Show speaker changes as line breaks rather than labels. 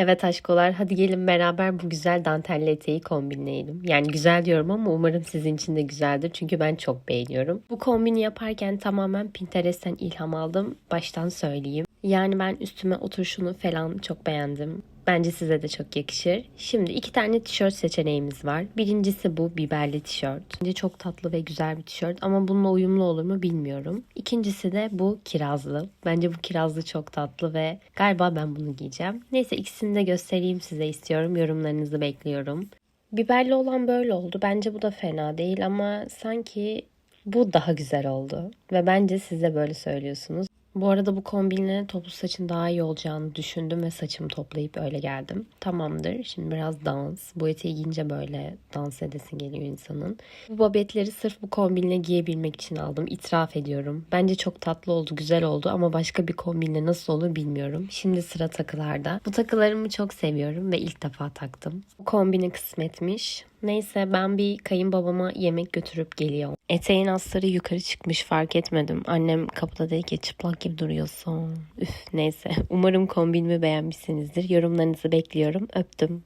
Evet aşkolar hadi gelin beraber bu güzel dantelli eteği kombinleyelim. Yani güzel diyorum ama umarım sizin için de güzeldir. Çünkü ben çok beğeniyorum. Bu kombini yaparken tamamen Pinterest'ten ilham aldım. Baştan söyleyeyim. Yani ben üstüme oturuşunu falan çok beğendim. Bence size de çok yakışır. Şimdi iki tane tişört seçeneğimiz var. Birincisi bu biberli tişört. Bence çok tatlı ve güzel bir tişört ama bununla uyumlu olur mu bilmiyorum. İkincisi de bu kirazlı. Bence bu kirazlı çok tatlı ve galiba ben bunu giyeceğim. Neyse ikisini de göstereyim size istiyorum. Yorumlarınızı bekliyorum. Biberli olan böyle oldu. Bence bu da fena değil ama sanki bu daha güzel oldu. Ve bence siz de böyle söylüyorsunuz. Bu arada bu kombinle toplu saçın daha iyi olacağını düşündüm ve saçımı toplayıp öyle geldim. Tamamdır. Şimdi biraz dans. Bu eteği giyince böyle dans edesin geliyor insanın. Bu babetleri sırf bu kombinle giyebilmek için aldım. İtiraf ediyorum. Bence çok tatlı oldu, güzel oldu ama başka bir kombinle nasıl olur bilmiyorum. Şimdi sıra takılarda. Bu takılarımı çok seviyorum ve ilk defa taktım. Bu kombini kısmetmiş. Neyse ben bir kayınbabama yemek götürüp geliyorum. Eteğin astarı yukarı çıkmış fark etmedim. Annem kapıda dedi ki çıplak gibi duruyorsun. Üf neyse. Umarım kombinimi beğenmişsinizdir. Yorumlarınızı bekliyorum. Öptüm.